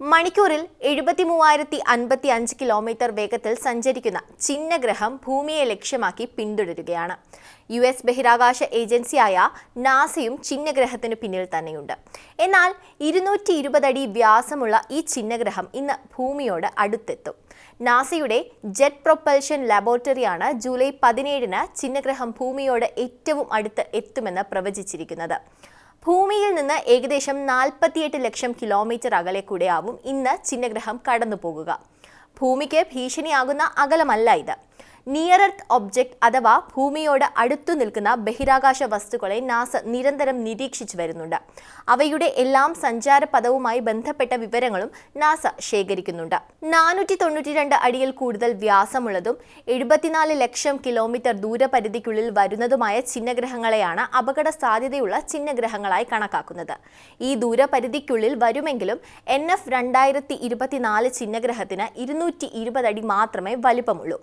മണിക്കൂറിൽ എഴുപത്തി മൂവായിരത്തി അൻപത്തി അഞ്ച് കിലോമീറ്റർ വേഗത്തിൽ സഞ്ചരിക്കുന്ന ചിഹ്നഗ്രഹം ഭൂമിയെ ലക്ഷ്യമാക്കി പിന്തുടരുകയാണ്. യു എസ് ബഹിരാകാശ ഏജൻസിയായ നാസയും ചിഹ്നഗ്രഹത്തിന് പിന്നിൽ തന്നെയുണ്ട്. എന്നാൽ ഇരുന്നൂറ്റി ഇരുപതടി വ്യാസമുള്ള ഈ ചിഹ്നഗ്രഹം ഇന്ന് ഭൂമിയോട് അടുത്തെത്തും. നാസയുടെ ജെറ്റ് പ്രൊപ്പൽഷൻ ലബോറട്ടറിയാണ് ജൂലൈ പതിനേഴിന് ചിഹ്നഗ്രഹം ഭൂമിയോട് ഏറ്റവും അടുത്ത് എത്തുമെന്ന് പ്രവചിച്ചിരിക്കുന്നത്. ഭൂമിയിൽ നിന്ന് ഏകദേശം നാൽപ്പത്തിയെട്ട് ലക്ഷം കിലോമീറ്റർ അകലെ കൂടെയാവും ഇന്ന് ചിന്നഗ്രഹം കടന്നു പോകുക ഭൂമിക്ക് ഭീഷണിയാകുന്ന അകലമല്ല ഇത്. നിയർ എർത്ത് ഒബ്ജക്റ്റ് അഥവാ ഭൂമിയോട് അടുത്തു നിൽക്കുന്ന ബഹിരാകാശ വസ്തുക്കളെ നാസ നിരന്തരം നിരീക്ഷിച്ചു വരുന്നുണ്ട്. അവയുടെ എല്ലാം സഞ്ചാരപദവുമായി ബന്ധപ്പെട്ട വിവരങ്ങളും നാസ ശേഖരിക്കുന്നുണ്ട്. നാനൂറ്റി തൊണ്ണൂറ്റി രണ്ട് അടിയിൽ കൂടുതൽ വ്യാസമുള്ളതും എഴുപത്തിനാല് ലക്ഷം കിലോമീറ്റർ ദൂരപരിധിക്കുള്ളിൽ വരുന്നതുമായ ചിഹ്നഗ്രഹങ്ങളെയാണ് അപകട സാധ്യതയുള്ള ചിഹ്നഗ്രഹങ്ങളായി കണക്കാക്കുന്നത്. ഈ ദൂരപരിധിക്കുള്ളിൽ വരുമെങ്കിലും എൻ എഫ് രണ്ടായിരത്തി ഇരുപത്തിനാല് ചിഹ്നഗ്രഹത്തിന് ഇരുന്നൂറ്റി ഇരുപത് അടി മാത്രമേ വലിപ്പമുള്ളൂ.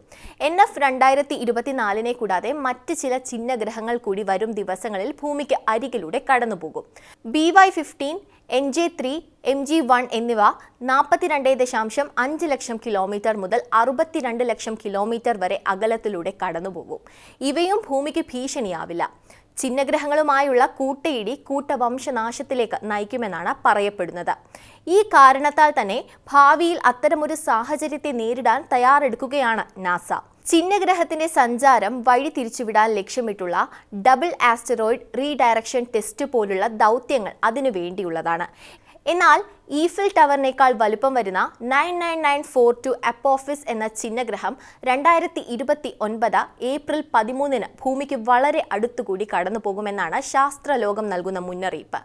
എൻ എഫ് രണ്ടായിരത്തി ഇരുപത്തിനാലിനെ കൂടാതെ മറ്റ് ചില ചിഹ്നഗ്രഹങ്ങൾ കൂടി വരും ദിവസങ്ങളിൽ ഭൂമിക്ക് അരികിലൂടെ കടന്നുപോകും. B Y fifteen N J three M G one എന്നിവ നാൽപ്പത്തിരണ്ട് ദശാംശം അഞ്ച് ലക്ഷം കിലോമീറ്റർ മുതൽ അറുപത്തിരണ്ട് ലക്ഷം കിലോമീറ്റർ വരെ അകലത്തിലൂടെ കടന്നുപോകും. ഇവയും ഭൂമിക്ക് ഭീഷണിയാവില്ല. ചിഹ്നഗ്രഹങ്ങളുമായുള്ള കൂട്ടയിടി കൂട്ടവംശനാശത്തിലേക്ക് നയിക്കുമെന്നാണ് പറയപ്പെടുന്നത്. ഈ കാരണത്താൽ തന്നെ ഭാവിയിൽ അത്തരമൊരു സാഹചര്യത്തെ നേരിടാൻ തയ്യാറെടുക്കുകയാണ് നാസ. ചിഹ്നഗ്രഹത്തിന്റെ സഞ്ചാരം വഴി തിരിച്ചുവിടാൻ ലക്ഷ്യമിട്ടുള്ള ഡബിൾ ആസ്റ്ററോയിഡ് റീഡയറക്ഷൻ ടെസ്റ്റ് പോലുള്ള ദൗത്യങ്ങൾ അതിനു വേണ്ടിയുള്ളതാണ്. എന്നാൽ ഈഫിൽ ടവറിനേക്കാൾ വലുപ്പം വരുന്ന nine nine nine four two Apophis എന്ന ചിഹ്നഗ്രഹം രണ്ടായിരത്തി ഇരുപത്തി ഒൻപത് ഏപ്രിൽ പതിമൂന്നിന് ഭൂമിക്ക് വളരെ അടുത്തുകൂടി കടന്നു പോകുമെന്നാണ് ശാസ്ത്രലോകം നൽകുന്ന മുന്നറിയിപ്പ്.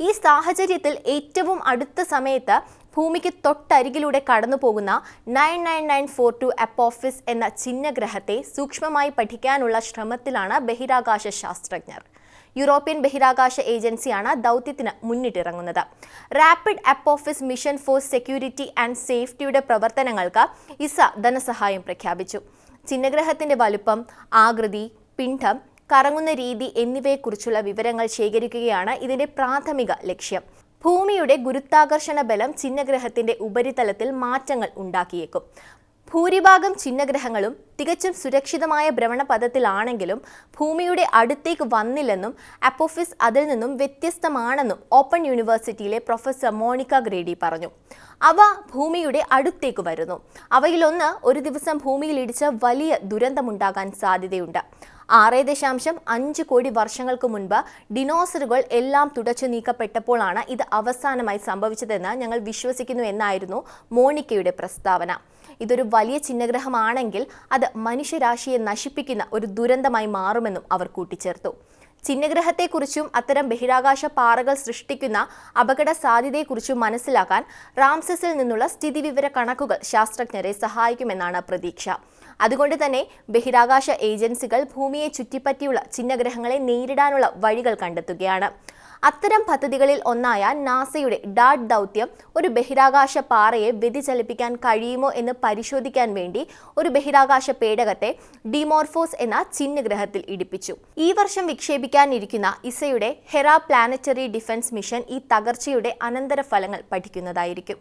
ഈ സാഹചര്യത്തിൽ ഏറ്റവും അടുത്ത സമയത്ത് ഭൂമിക്ക് തൊട്ടരികിലൂടെ കടന്നു പോകുന്ന nine nine nine four two Apophis എന്ന ചിഹ്നഗ്രഹത്തെ സൂക്ഷ്മമായി പഠിക്കാനുള്ള ശ്രമത്തിലാണ് ബഹിരാകാശ ശാസ്ത്രജ്ഞർ. യൂറോപ്യൻ ബഹിരാകാശ ഏജൻസിയാണ് ദൗത്യത്തിന് മുന്നിട്ടിറങ്ങുന്നത്. Rapid Apophis Mission for Security and സേഫ്റ്റിയുടെ പ്രവർത്തനങ്ങൾക്ക് ഇസ ധനസഹായം പ്രഖ്യാപിച്ചു. ചിഹ്നഗ്രഹത്തിന്റെ വലുപ്പം ആകൃതി പിണ്ഡം കറങ്ങുന്ന രീതി എന്നിവയെക്കുറിച്ചുള്ള വിവരങ്ങൾ ശേഖരിക്കുകയാണ് ഇതിന്റെ പ്രാഥമിക ലക്ഷ്യം. ഭൂമിയുടെ ഗുരുത്വാകർഷണ ബലം ചിഹ്നഗ്രഹത്തിന്റെ ഉപരിതലത്തിൽ മാറ്റങ്ങൾ ഉണ്ടാക്കിയേക്കും. ഭൂരിഭാഗം ചിഹ്നഗ്രഹങ്ങളും തികച്ചും സുരക്ഷിതമായ ഭ്രമണപഥത്തിലാണെങ്കിലും ഭൂമിയുടെ അടുത്തേക്ക് വന്നില്ലെന്നും അപ്പോഫിസ് അതിൽ നിന്നും വ്യത്യസ്തമാണെന്നും ഓപ്പൺ യൂണിവേഴ്സിറ്റിയിലെ പ്രൊഫസർ മോണിക്ക ഗ്രേഡി പറഞ്ഞു. അവ ഭൂമിയുടെ അടുത്തേക്ക് വരുന്നു. അവയിലൊന്ന് ഒരു ദിവസം ഭൂമിയിൽ ഇടിച്ച വലിയ ദുരന്തമുണ്ടാകാൻ സാധ്യതയുണ്ട്. ആറ് ദശാംശം അഞ്ച് കോടി വർഷങ്ങൾക്ക് മുൻപ് ഡിനോസറുകൾ എല്ലാം തുടച്ചു നീക്കപ്പെട്ടപ്പോഴാണ് ഇത് അവസാനമായി സംഭവിച്ചതെന്ന് ഞങ്ങൾ വിശ്വസിക്കുന്നു എന്നായിരുന്നു മോണിക്കയുടെ പ്രസ്താവന. ഇതൊരു വലിയ ചിഹ്നഗ്രഹമാണെങ്കിൽ അത് മനുഷ്യരാശിയെ നശിപ്പിക്കുന്ന ഒരു ദുരന്തമായി മാറുമെന്നും അവർ കൂട്ടിച്ചേർത്തു. ചിഹ്നഗ്രഹത്തെക്കുറിച്ചും അത്തരം ബഹിരാകാശ പാറകൾ സൃഷ്ടിക്കുന്ന അപകട സാധ്യതയെക്കുറിച്ചും മനസ്സിലാക്കാൻ റാംസസിൽ നിന്നുള്ള സ്ഥിതിവിവര കണക്കുകൾ ശാസ്ത്രജ്ഞരെ സഹായിക്കുമെന്നാണ് പ്രതീക്ഷ. അതുകൊണ്ട് തന്നെ ബഹിരാകാശ ഏജൻസികൾ ഭൂമിയെ ചുറ്റിപ്പറ്റിയുള്ള ചിഹ്നഗ്രഹങ്ങളെ നേരിടാനുള്ള വഴികൾ കണ്ടെത്തുകയാണ്. അത്തരം പദ്ധതികളിൽ ഒന്നായ നാസയുടെ ഡാർട്ട് ദൗത്യം ഒരു ബഹിരാകാശ പാറയെ വ്യതിചലിപ്പിക്കാൻ കഴിയുമോ എന്ന് പരിശോധിക്കാൻ വേണ്ടി ഒരു ബഹിരാകാശ പേടകത്തെ ഡിമോർഫോസ് എന്ന ചിഹ്നഗ്രഹത്തിൽ ഇടിപ്പിച്ചു. ഈ വർഷം വിക്ഷേപിക്കാനിരിക്കുന്ന ഇസയുടെ ഹെറ പ്ലാനറ്ററി ഡിഫൻസ് മിഷൻ ഈ തകർച്ചയുടെ അനന്തരഫലങ്ങൾ പഠിക്കുന്നതായിരിക്കും.